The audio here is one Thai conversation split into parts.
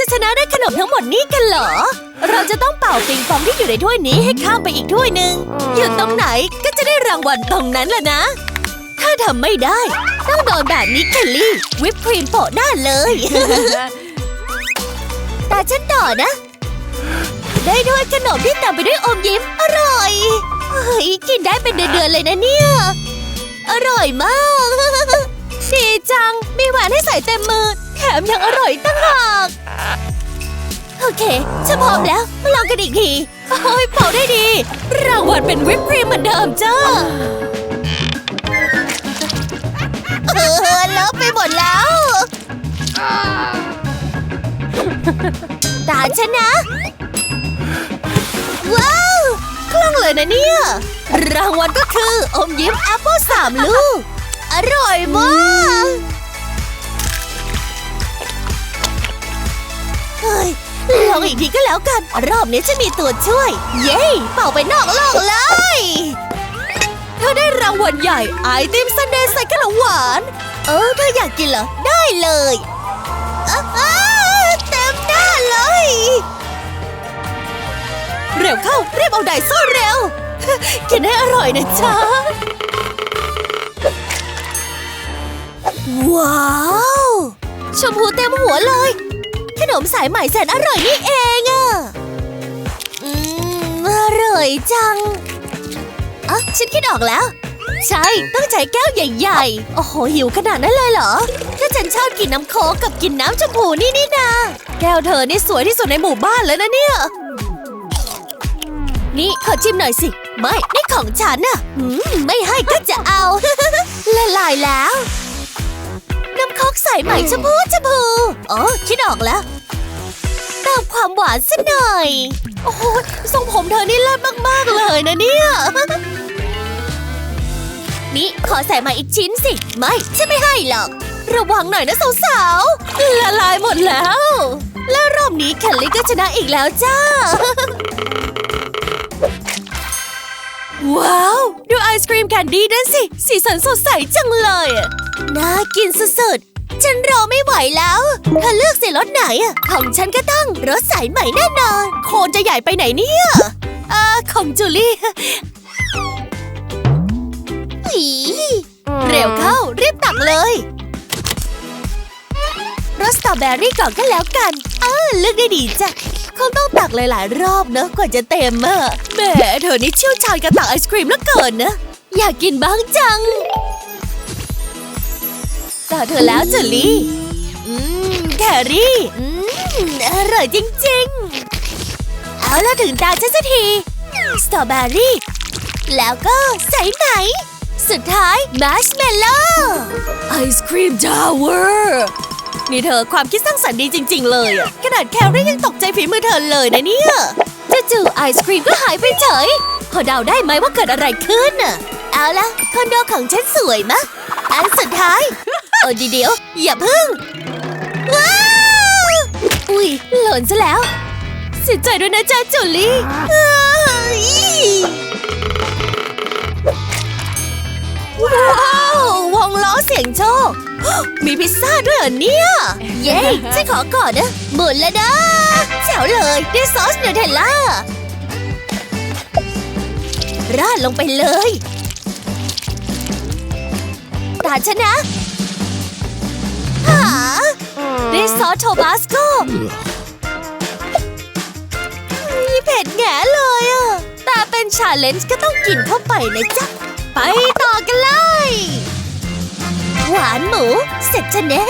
จะชนะได้ขนมทั้งหมดนี้กันเหรอ เราจะต้องเป่าปิงปองที่อยู่ในถ้วยนี้ให้ข้ามไปอีกถ้วยหนึ่งอยู่ตรงไหนก็จะได้รางวัลตรงนั้นแหละนะ ถ้าทำไม่ได้ ต้องโดนแบบนี้เคลลี่ วิปครีมโปะหน้าเลยแต่ฉันต่อนะ ได้ด้วยขนมที่เต็มไปด้วยอมยิ้ม อร่อยเฮ้ยกินได้เป็นเดือนๆเลยนะเนี่ย อร่อยมากดีจัง มีแหวนให้ใส่เต็มมือ แถมยังอร่อยตั้งหากโอเคฉันพร้อมแล้ว มาลองกันอีกที โอ้ยเป่าได้ดี รางวัลเป็นวิปครีมเหมือนเดิมจ้าเออเลอะไปหมดแล้ว ตาฉันนะ ว้าวคล่องเลยนะเนี่ย รางวัลก็คืออมยิ้มแอปเปิลสามลูก อร่อยมาก เฮ้ยลองอีกทีก็แล้วกัน รอบนี้ฉันมีตัวช่วย เย้เป่าไปนอกโลกเลย เธอได้รางวัลใหญ่ไอติมซันเดย์ใส่ขนมหวาน เออเธออยากกินเหรอ ได้เลยเต็มหน้าเลย เร็วเข้ารีบเอาไดโซ่เร็ว กินให้อร่อยนะจ๊ะ ว้าว ชมพูเต็มหัวเลย นมสายใหม่แสนอร่อยนี่เองอะอืมอร่อยจังอะฉันคิดออกแล้ว ใช่ ต้องใช้แก้วใหญ่ ๆ โอ้โห หิวขนาดนั้นเลยเหรอ ถ้าฉันชอบกินน้ำโค้กกับกินน้ำชมพูนี่นี่นาแก้วเธอนี่สวยที่สุดในหมู่บ้านเลยนะเนี่ย นี่ขอชิมหน่อยสิ ไม่นี่ของฉันน่ะอืมไม่ให้ก็จะเอา ละลายแล้ว น้ำโคกใส่ใหม่ชมพูชมพู อ๋อ คิดออกแล้ว ติมความหวานสักหน่อย โอ้โหทรงผมเธอนี่เลิศมาก ๆ เลยนะเนี่ย นี่ขอใส่มาอีกชิ้นสิ ไม่ฉันไม่ให้หรอก ระวังหน่อยนะสาวๆ ละลายหมดแล้ว แล้วรอบนี้แคลลี่ก็ชนะอีกแล้วจ้า ว้าว ดูไอศครีมแคนดี้นั่นสิ สีสันสดใสจังเลย น่ากินสุดๆ ฉันรอไม่ไหวแล้ว เธอเลือกสีรสไหนอะของฉันก็ต้องรถสใสใหม่แน่นอน โคนจะใหญ่ไปไหนเนี่ยเอ่อของจูลี่อีเร็วเข้ารีบตักเลยรสสตรอเบอรี่ก่อนก็แล้วกัน เออเลือกได้ดีจ้ะคงต้องตักหลายๆรอบเนอะกว่าจะเต็มอะแหมเธอนี่เชี่ยวชาญกับตักไอศครีมเหลือเกินนะ อยากกินบ้างจัง ต่อเธอแล้วเจอลี่ อืม แครี่ อืม อร่อยจริง ๆ เอาแล้วถึงตาฉันสักที สตรอเบอรี่ แล้วก็ใส่ไหม สุดท้ายมาร์ชเมลโล่ไอศครีมทาวเวอร์นี่เธอความคิดสร้างสรรค์ดีจริง ๆ เลยอะขนาดแครี่ยังตกใจฝีมือเธอเลยนะเนี่ยจู่ๆไอศครีมก็หายไปเฉย พอเดาได้ไหมว่าเกิดอะไรขึ้นน่ะ เอาละคอนโดของฉันสวยมะ อันสุดท้าย เออเดี๋ยวอย่าพึ่ง ว้าว อุ้ยหล่นซะแล้ว เสียใจด้วยนะจ๊ะจูลี่เอ้ยว้าววงล้อเสียงโชค มีพิซซ่าด้วยเหรอเนี่ย เย้ฉันขอก่อนนะหมุนแล้วนะแจ๋วเลยด้วยซอสเนื้อเทลล่า ราดลงไปเลยตาฉันนะ ด้วยซอสโทบาสโกมีเผ็ดแง่เลยอะแต่เป็นชาเลนจ์ก็ต้องกินเข้าไปนะจ๊ะ ไปต่อกันเลย หวานหมู เสร็จจะแน่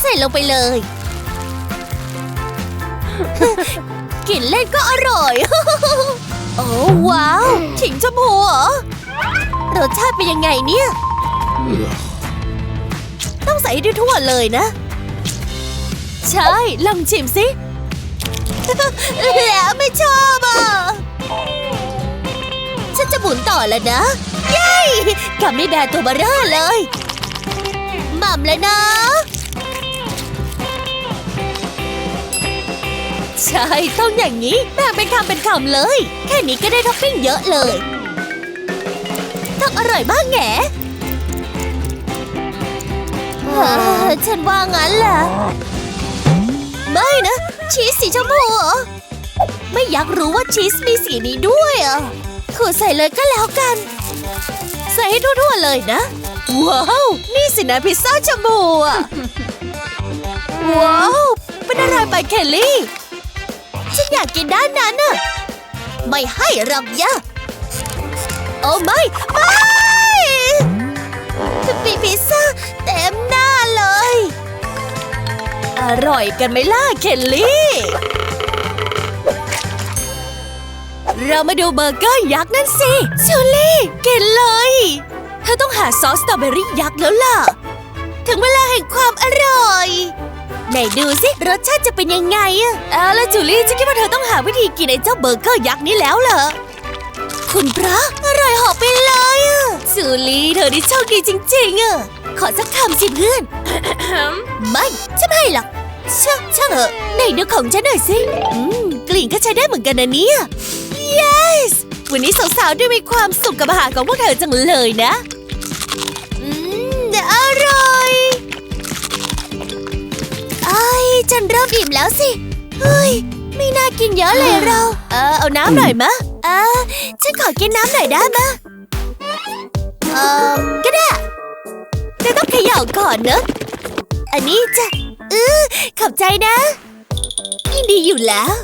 ใส่ลงไปเลย กินเล่นก็อร่อย โอ้ว้าว ขิงชมพูเหรอ รสชาติเป็นยังไงเนี่ย ได้ทั่วเลยนะ ใช่ ลองชิมสิแล้วไม่ชอบอะ ฉันจะหมุนต่อแล้วนะ เย้กับไม่แบตัวบาเร่อเลยหม่ำเลยนะ ใช่ ต้องอย่างนี้แบ่งเป็นคำเป็นคำเลย แค่นี้ก็ได้ท็อปปิ้งเยอะเลย ต้องอร่อยมากแง่ เอ่อฉันว่างั้นแหละไม่นะ ชีสสีชมพูเหรอ ไม่อยากรู้ว่าชีสมีสีนี้ด้วยอะขูดใส่เลยก็แล้วกัน ใส่ให้ทั่วๆเลยนะ ว้าว นี่สินะพิซซ่าชมพูอะ ว้าว เป็นอะไรไปเคลลี่ ฉันอยากกินด้านนั้นน่ะ ไม่ให้รับยะ โอ้ไม่ ไม่มี ร่อยกันไหมล่ะเคลลี่ เรามาดูเบอร์เกอร์ยักษ์นั่นสิชูลี่กินเลย เธอต้องหาซอสสตรอเบอรี่ยักษ์แล้วล่ะ ถึงเวลาแห่งความอร่อย ไหนดูสิรสชาติจะเป็นยังไงอะเอาละจูลี่ฉันคิดว่าเธอต้องหาวิธีกินไอ้เจ้าเบอร์เกอร์ยักษ์นี้แล้วเหรอคุณพระอร่อยหอบไปเลยอะจูลี่เธอนี่โชคดีจริงๆอะขอสักคำสิเพื่อน ไม่ฉันไม่ให้หรอก ช่างช่างเถอะไหนดูของฉันหน่อยสิอืมกลิ่นก็ใช้ได้เหมือนกันนะเนี่ย yes วันนี้สาวๆได้มีความสุขกับอาหารของพวกเธอจังเลยนะอืมอร่อยไอ้ยฉันเริ่มอิ่มแล้วสิ เฮ้ย ไม่น่ากินเยอะเลยเรา เออเอาน้ำหน่อยมะเออฉันขอกินน้ำหน่อยได้มะเออก็ได้แต่ต้องเขย่าก่อนเนอะ อันนี้จ้ะ เออขอบใจนะยินดีอยู่แล้ว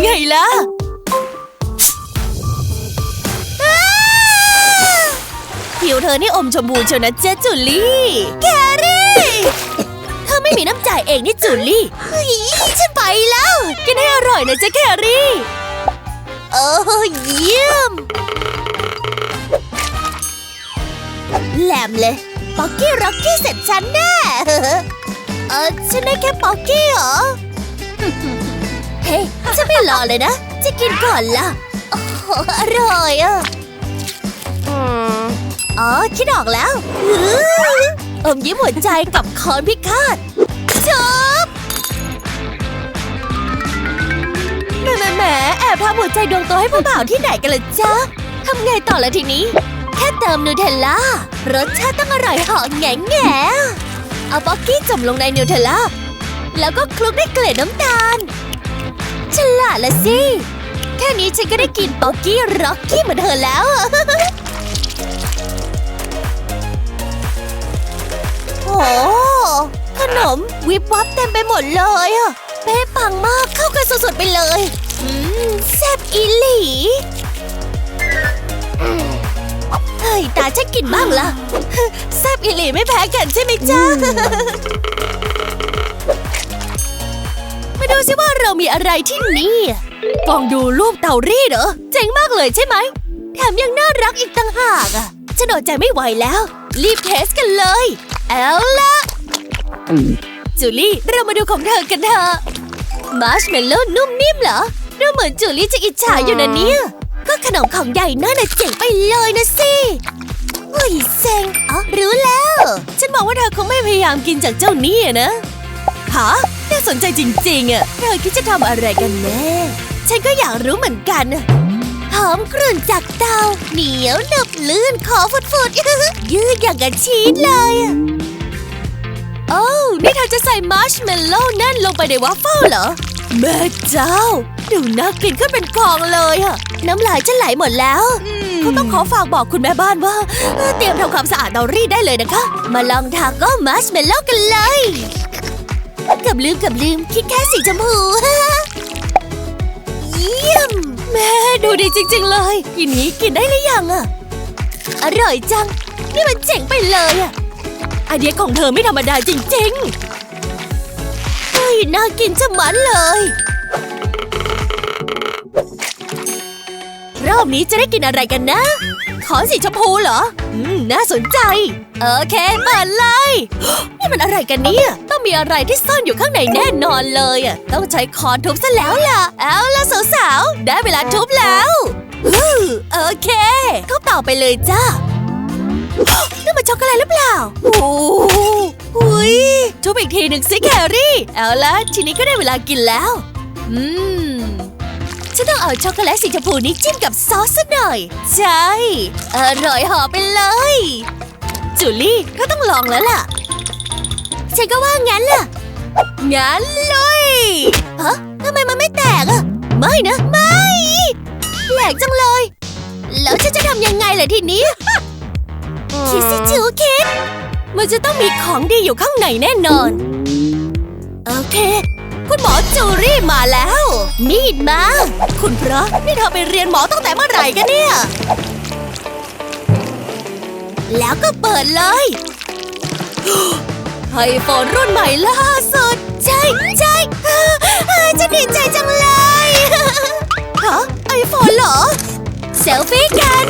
ไงล่ะผิวเธอนี่อมชมพูเชียวนะเจ๊จูลี่แครี่เธอไม่มีน้ำใจเองนี่จูลี่เฮ้ยฉันไปแล้ว กินให้อร่อยนะเจ๊แครี่โอ้เยี่ยมแหลมเลยป๊อกกี้ร็อกกี้เสร็จฉันแน่ เออฉันได้แค่ป๊อกกี้เหรอ เฮ้ยฉันไม่รอเลยนะ จะกินก่อนละโอ้โหอร่อยอะอ๋อ คิดออกแล้วอื้ออมยิ้มหัวใจกับคอนพิฆาตจบแหมแหมแหมแอบทำหัวใจดวงโตให้ผู้บ่าวที่ไหนกันล่ะจ๊ะทำไงต่อละทีนี้ แค่เติมนูเทลล่ารสชาติต้องอร่อยเหอแง่แง่ เอาป๊อกกี้จุ่มลงในนูเทลล่า แล้วก็คลุกด้วยเกล็ดน้ำตาล ฉลาดละสิ แค่นี้ฉันก็ได้กินป๊อกกี้ร็อกกี้เหมือนเธอแล้ว โอ้ขนมวิบวับเต็มไปหมดเลยอะเป๊ะปังมากเข้ากันสุดๆไปเลย อืมแซ่บอีหลีเฮ้ ย ตาฉันกินบ้างละแซ่บอีหลีไม่แพ้กันใช่ไหมจ๊ะ มาดูสิว่าเรามีอะไรที่นี่ฟองดูรูปเตารีดเหรอ เจ๋งมากเลยใช่ไหม แถมยังน่ารักอีกต่างหากอะฉันอดใจไม่ไหวแล้ว รีบเทสกันเลย เอาละจูลี่ เรามาดูของเธอกันเถอะ มาร์ชเมลโล่นุ่มนิ่มเหรอดูเหมือนจูลี่จะอิจฉาอยู่นะเนี่ย ก็ขนมของใหญ่นั่นน่ะเจ๋งไปเลยนะสิเฮ้ยเซ็งอ๋อรู้แล้ว ฉันบอกว่าเธอคงไม่พยายามกินจากเจ้านี่นะฮะน่าสนใจจริงๆอะเธอคิดจะทำอะไรกันแน่ฉันก็อยากรู้เหมือนกันหอมกรุ่นจากเตาเหนียวหนึบลื่นขอฟุดๆยืดอย่างกับชีสเลยอะโอ้วนี่เธอจะใส่มาร์ชเมลโล่นั่นลงไปในวัฟเฟิลเหรอแม่เจ้า ดูน่ากินขึ้นเป็นกองเลยอะน้ำลายจะไหลหมดแล้วเขาต้องขอฝากบอกคุณแม่บ้านว่าเออเตรียมทำความสะอาดเตารีดได้เลยนะคะ มาลองทาโก้มาร์ชเมลโล่กันเลยเกับลืมเกับลืมคิดแค่สีชมพูเยี่ยม แม่ดูดีจริง ๆ เลยทีนี้กินได้หรือยังอะอร่อยจัง นี่มันเจ๋งไปเลยอะไอเดียของเธอไม่ธรรมดาจริงๆเฮ้ยน่ากินจะมันเลย รอบนี้จะได้กินอะไรกันนะ ขอสีชมพูเหรอ อืม น่าสนใจ โอเคเปิดเลย นี่มันอะไรกันเนี่ย ต้องมีอะไรที่ซ่อนอยู่ข้างในแน่นอนเลยอะ ต้องใช้คอนทุบซะแล้วล่ะ เอาล่ะสาวๆ ได้เวลาทุบแล้วอื้อโอเคทุบต่อไปเลยจ้านี่มันช็อกโกแลตหรือเปล่า โอ้โหหุยทุบอีกทีหนึ่งสิแครี่ เอาละทีนี้ก็ได้เวลากินแล้ว อืม ฉันต้องเอาช็อกโกแลตสีชมพูนี้จิ้มกับซอสซะหน่อย ใช่ อร่อยหอมไปเลย จูลี่ก็ต้องลองแล้วล่ะ ฉันก็ว่างั้นล่ะ งั้นเลยฮะทำไมมันไม่แตกอะไม่นะ ไม่แปลกจังเลย แล้วฉันจะทำยังไงล่ะทีนี้ คิดสิจูคิดมันจะต้องมีของดีอยู่ข้างในแน่นอน โอเค คุณหมอจูรี่มาแล้ว มีดมา คุณพระนี่เธอไปเรียนหมอตั้งแต่เมื่อไหร่กันเนี่ย แล้วก็เปิดเลยไอโฟนรุ่นใหม่ล่าสุด ใช่ใช่ฉันดีใจจังเลยฮะไอโฟนเหรอ เซลฟี่กัน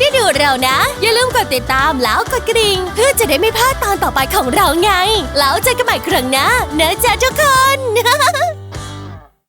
ที่ดูเรานะ อย่าลืมกดติดตามแล้วกดกระดิ่งเพื่อจะได้ไม่พลาดตอนต่อไปของเราไง แล้วเจอกันใหม่ครั้งหน้าเนอะจ๊ะทุกคน